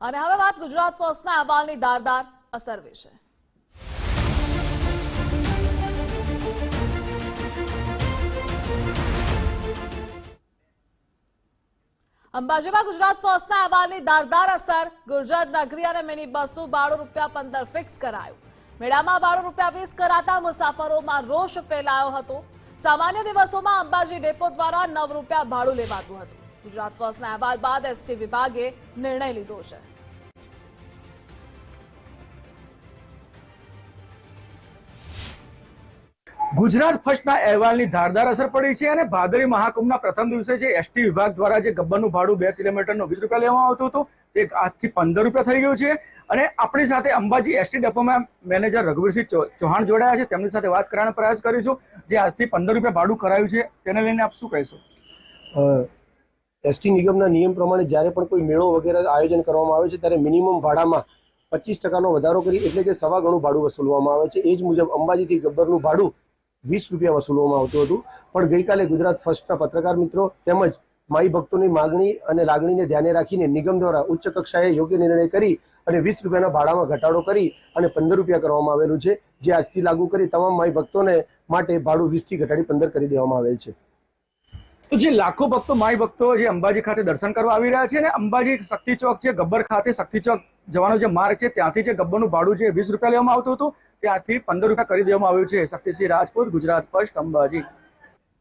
અને હવે વાત ગુજરાત ફર્સ્ટના અહેવાલની દારદાર અસર વિશે. અંબાજીમાં ગુજરાત ફર્સ્ટના અહેવાલની દારદાર અસર ગુર્જર નગરી અને મિની બસનું ભાડું રૂપિયા પંદર ફિક્સ કરાયું. મેળામાં ભાડું રૂપિયા વીસ કરાતા મુસાફરોમાં રોષ ફેલાયો હતો. સામાન્ય દિવસોમાં અંબાજી ડેપો દ્વારા નવ રૂપિયા ભાડું લેવાતું હતું. ગુજરાત ફર્સ્ટના અહેવાલ બાદ એસટી વિભાગે નિર્ણય લીધો છે. ગુજરાત ફર્સ્ટના અહેવાલની ધારદાર અસર પડી છે અને ભાદરી મહાકુંભના પ્રથમ દિવસે જે એસટી વિભાગ દ્વારા જે ગબ્બરનું ભાડું બે કિલોમીટરનું વીસ રૂપિયા લેવામાં આવતું હતું તે આજથી પંદર રૂપિયા થઈ ગયું છે. અને આપણી સાથે અંબાજી એસટી ડેપોમાં મેનેજર રઘુવીરસિંહ ચૌહાણ જોડાયા છે. તેમની સાથે વાત કરવાનો પ્રયાસ કરીશું. જે આજથી પંદર રૂપિયા ભાડું કરાયું છે તેને લઈને આપ શું કહેશો? એસટી નિગમના નિયમ પ્રમાણે જ્યારે પણ કોઈ મેળો વગેરે આયોજન કરવામાં આવે છે, ત્યારે મિનિમમ ભાડામાં પચીસ ટકાનો વધારો કરી એટલે કે સવા ગણું ભાડું વસૂલવામાં આવે છે. એ જ મુજબ અંબાજીથી ગબ્બરનું ભાડું વીસ રૂપિયા વસૂલવામાં આવતું હતું. પણ ગઈકાલે ગુજરાત ફર્સ્ટના પત્રકાર મિત્રો તેમજ માઈ ભક્તોની માગણી અને લાગણીને ધ્યાને રાખીને નિગમ દ્વારા ઉચ્ચ કક્ષાએ યોગ્ય નિર્ણય કરી અને વીસ રૂપિયાના ભાડામાં ઘટાડો કરી અને પંદર રૂપિયા કરવામાં આવેલું છે. જે આજથી લાગુ કરી તમામ માઈ ભક્તોને માટે ભાડું વીસથી ઘટાડી પંદર કરી દેવામાં આવેલ છે. તો જે લાખો ભક્તો, માય ભક્તો જે અંબાજી ખાતે દર્શન કરવા આવી રહ્યા છે ને, અંબાજી શક્તિ ચોક છે ગબ્બર ખાતે શક્તિ ચોક જવાનો જે માર્ગ છે, ત્યાંથી જે ગબ્બરનું ભાડું છે વીસ રૂપિયા લેવામાં આવતું હતું, ત્યાંથી પંદર રૂપિયા કરી દેવામાં આવ્યું છે. શક્તિસિંહ રાજપૂત, ગુજરાત ફર્સ્ટ અંબાજી.